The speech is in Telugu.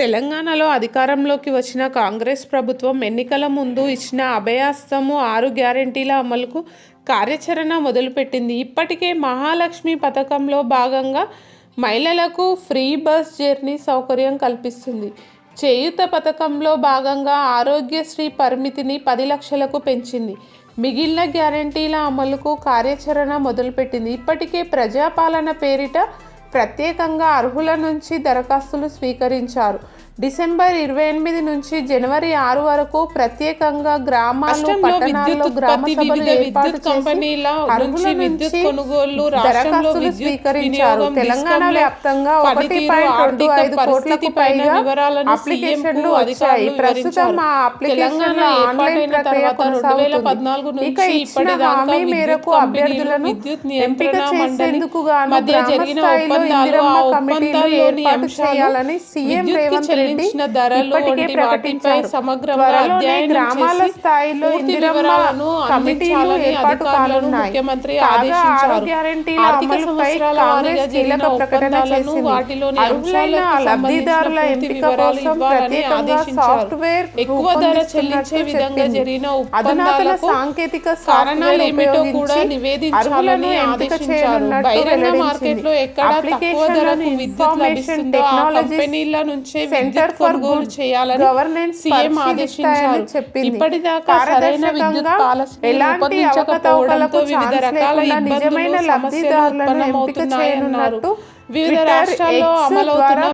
తెలంగాణలో అధికారంలోకి వచ్చిన కాంగ్రెస్ ప్రభుత్వం ఎన్నికల ముందు ఇచ్చిన అభయాస్తము ఆరు గ్యారెంటీల అమలుకు కార్యాచరణ మొదలుపెట్టింది. ఇప్పటికే మహాలక్ష్మి పథకంలో భాగంగా మహిళలకు ఫ్రీ బస్ జర్నీ సౌకర్యం కల్పిస్తుంది. చేయూత పథకంలో భాగంగా ఆరోగ్యశ్రీ పరిమితిని పది లక్షలకు పెంచింది. మిగిలిన గ్యారంటీల అమలుకు కార్యాచరణ మొదలుపెట్టింది. ఇప్పటికే ప్రజాపాలన పేరిట ప్రత్యేకంగా అర్హుల నుంచి దరఖాస్తులు స్వీకరించారు. డిసెంబర్ ఇరవై ఎనిమిది నుంచి జనవరి ఆరు వరకు ప్రత్యేకంగా గ్రామాలు రాష్ట్రంలో పట్టణాల్లో విద్యుత్ గ్రామ సభలు ఏర్పాటు విద్యుత్ చేసి కొనుగోళ్ళు రాష్ట్రంలో దరఖాస్తులు స్వీకరించారు. తెలంగాణ వ్యాప్తంగా ఒకటి పాయింట్ రెండు ఐదు కోట్లకు పైగా వివరాలను అప్లికేషన్లు వచ్చాయి. ప్రస్తుతం. ఆ అప్లికేషన్ల ఆన్లైన్ ప్రక్రియ కొనసాగుతుంది. ఇక ఇచ్చిన హామీ మేరకు అభ్యర్థులను ఎంపిక చేసేందుకు గాను మధ్య గ్రామ జరిగిన స్థాయిలో ఇందిరమ్మ కమిటీలు ఏర్పాటు చేయాలని సీఎం రేవంత్ రెడ్డి చెల్లించిన ధరలు వాటిపై సమగ్రంగా గ్రామాల స్థాయిలో వివరాలను అందించాలని అధికారులను ముఖ్యమంత్రి ఆదేశించారు. ఆర్థిక సంవత్సరాల కాంగ్రెస్ వారీగా జరిగిన ఒప్పందాలను, వాటిలోని అంశాలకు లబ్ధిదారుల సంబంధించిన పూర్తి వివరాలు ఇవ్వాలని ఆదేశించారు. ఎక్కువ ధర చెల్లించే విధంగా. జరిగిన ఒప్పందాలకు సాంకేతిక కారణాలు ఏమిటో కూడా నివేదించాలని ఆదేశించారు బహిరంగ వెల్లడించింది. మార్కెట్లో ఎక్కడ తక్కువ ధరకు విద్యుత్ లభిస్తుందో ఆ కంపెనీల నుంచే సెంటర్ ఫర్ గుడ్ చేయాలని గవర్నెన్స్ సీఎం ఆదేశించారు. ఇప్పటిదాకా సరైన విద్యుత్ ఎలాంటి రూపొందించకపోవడంతో వివిధ రకాల ఇబ్బందులు నిజమైన సమస్యలు ఉత్పన్నమవుతున్నాయన్నారు. వివిధ రాష్ట్రాల్లో అమలవుతున్న